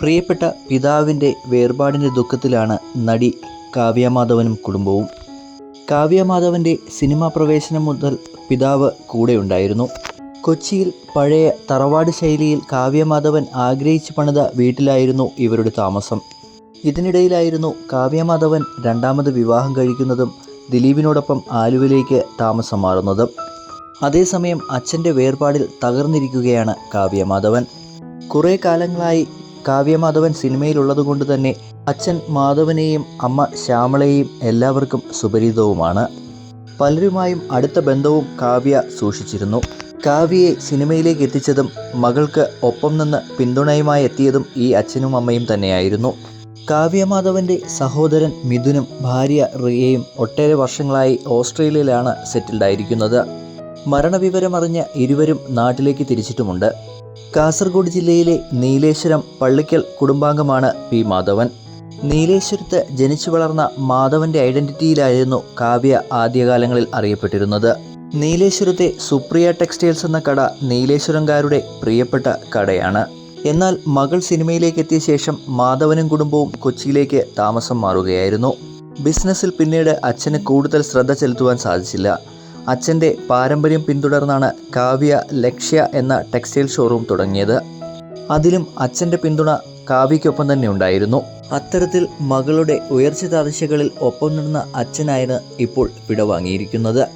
പ്രിയപ്പെട്ട പിതാവിന്റെ വേർപാടിന്റെ ദുഃഖത്തിലാണ് നടി കാവ്യമാധവനും കുടുംബവും. കാവ്യമാധവന്റെ സിനിമാ പ്രവേശനം മുതൽ പിതാവ് കൂടെയുണ്ടായിരുന്നു. കൊച്ചിയിൽ പഴയ തറവാട് ശൈലിയിൽ കാവ്യമാധവൻ ആഗ്രഹിച്ചു പണിത വീട്ടിലായിരുന്നു ഇവരുടെ താമസം. ഇതിനിടയിലായിരുന്നു കാവ്യമാധവൻ രണ്ടാമത് വിവാഹം കഴിക്കുന്നതും ദിലീപിനോടൊപ്പം ആലുവിലേക്ക് താമസം മാറുന്നതും. അതേസമയം അച്ഛന്റെ വേർപാടിൽ തകർന്നിരിക്കുകയാണ് കാവ്യമാധവൻ. കുറേ കാലങ്ങളായി കാവ്യമാധവൻ സിനിമയിലുള്ളതുകൊണ്ട് തന്നെ അച്ഛൻ മാധവനെയും അമ്മ ശ്യാമളയെയും എല്ലാവർക്കും സുപരിചിതവുമാണ്. പലരുമായും അടുത്ത ബന്ധവും കാവ്യ സൂക്ഷിച്ചിരുന്നു. കാവ്യയെ സിനിമയിലേക്ക് എത്തിച്ചതും മകൾക്ക് ഒപ്പം നിന്ന് പിന്തുണയുമായി എത്തിയതും ഈ അച്ഛനും അമ്മയും തന്നെയായിരുന്നു. കാവ്യമാധവന്റെ സഹോദരൻ മിഥുനും ഭാര്യ റിയയും ഒട്ടേറെ വർഷങ്ങളായി ഓസ്ട്രേലിയയിലാണ് സെറ്റിൽഡായിരിക്കുന്നത്. മരണവിവരമറിഞ്ഞ ഇരുവരും നാട്ടിലേക്ക് തിരിച്ചിട്ടുമുണ്ട്. കാസർഗോഡ് ജില്ലയിലെ നീലേശ്വരം പള്ളിക്കൽ കുടുംബാംഗമാണ് പി മാധവൻ. നീലേശ്വരത്ത് ജനിച്ചു വളർന്ന മാധവന്റെ ഐഡന്റിറ്റിയിലായിരുന്നു കാവ്യ ആദ്യകാലങ്ങളിൽ അറിയപ്പെട്ടിരുന്നത്. നീലേശ്വരത്തെ സുപ്രിയ ടെക്സ്റ്റൈൽസ് എന്ന കട നീലേശ്വരംകാരുടെ പ്രിയപ്പെട്ട കടയാണ്. എന്നാൽ മകൾ സിനിമയിലേക്ക് എത്തിയ ശേഷം മാധവനും കുടുംബവും കൊച്ചിയിലേക്ക് താമസം മാറുകയായിരുന്നു. ബിസിനസ്സിൽ പിന്നീട് അച്ഛന് കൂടുതൽ ശ്രദ്ധ ചെലുത്തുവാൻ സാധിച്ചില്ല. അച്ഛന്റെ പാരമ്പര്യം പിന്തുടർന്നാണ് കാവ്യ ലക്ഷ്യ എന്ന ടെക്സ്റ്റൈൽ ഷോറൂം തുടങ്ങിയത്. അതിലും അച്ഛന്റെ പിന്തുണ കാവ്യയ്ക്കൊപ്പം തന്നെ ഉണ്ടായിരുന്നു. അത്തരത്തിൽ മകളുടെ ഉയർച്ച താഴ്ചകളിൽ ഒപ്പം നിന്ന അച്ഛനായിരുന്നു ഇപ്പോൾ വിടവാങ്ങിയിരിക്കുന്നത്.